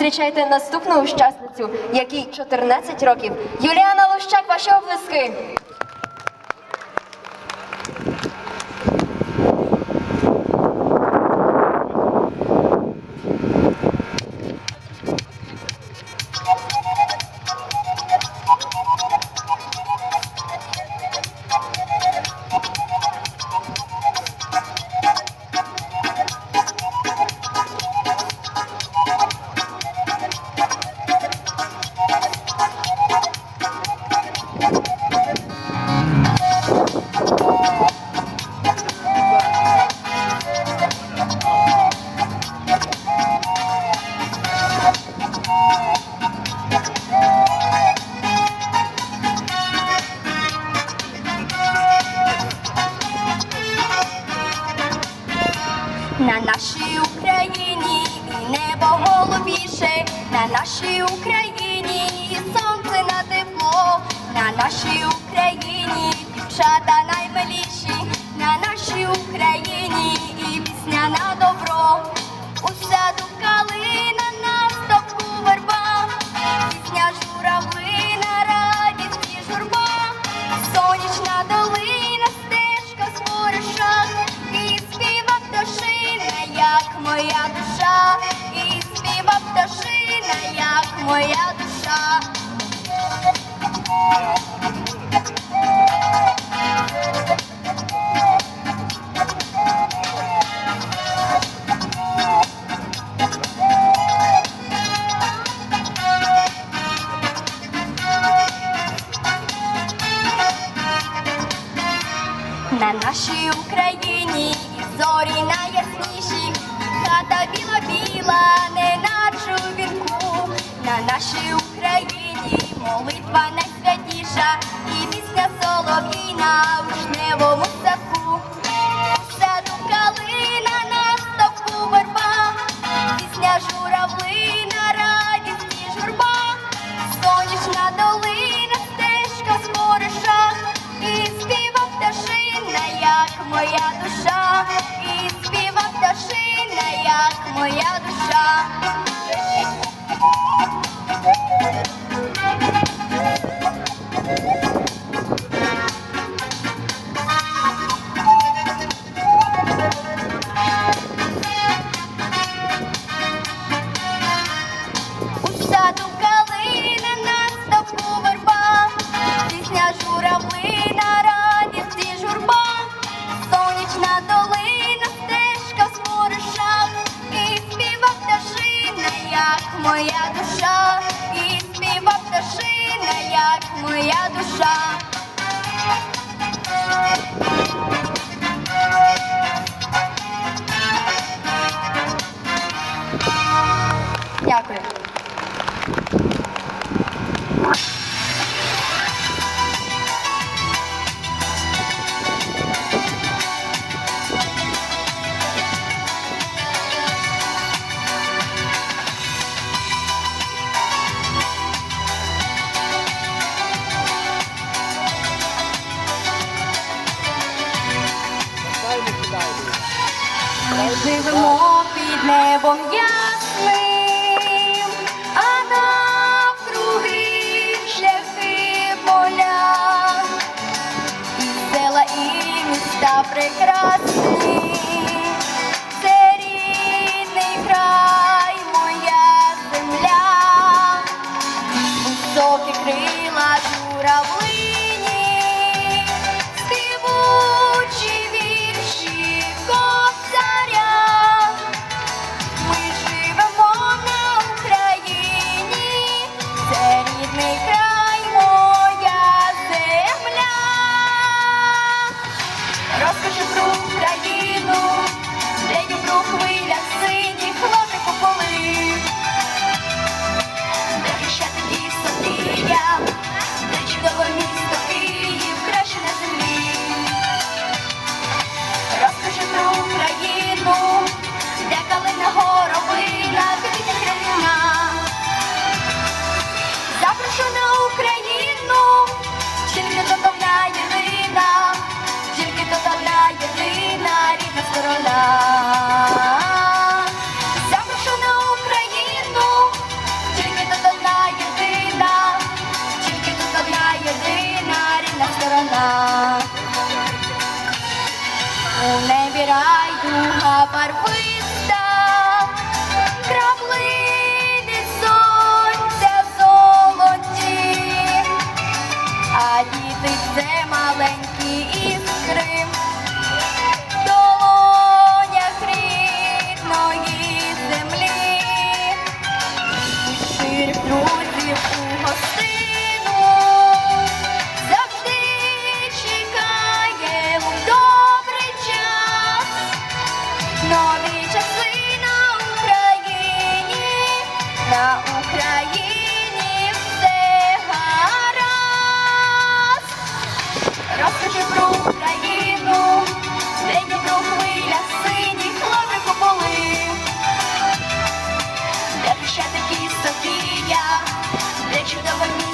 Зустрічайте наступну учасницю, якій 14 років. Юліана Лущак, ваші облиски. Голубіше, на нашій Україні. Сонце на тепло, на нашій Україні. Дівчата наймиліші, на нашій Україні. І пісня на добро. У саду калина на стовку верба, пісня журавлина, радість і журба, сонячна долина, стежка з спориша, і співа пташина, як моя душа, як моя душа. На молитва найсвятіша, і пісня солов'їна в жневому саку. У саду калина на стопу верба, пісня журавлина, моя душа, і співа пташина, як моя душа. Дякую. Ми живемо під небом ясним, а навкруги шляхи поля, і села, і міста прекрасні. Барвиста, краплини сонця золоті, а діти це маленькі Країні все гаразд. Розкажи про Україну, де Дніпро хвиля, сині, хлопику поли, де хрещатики Софія, де чудово місто.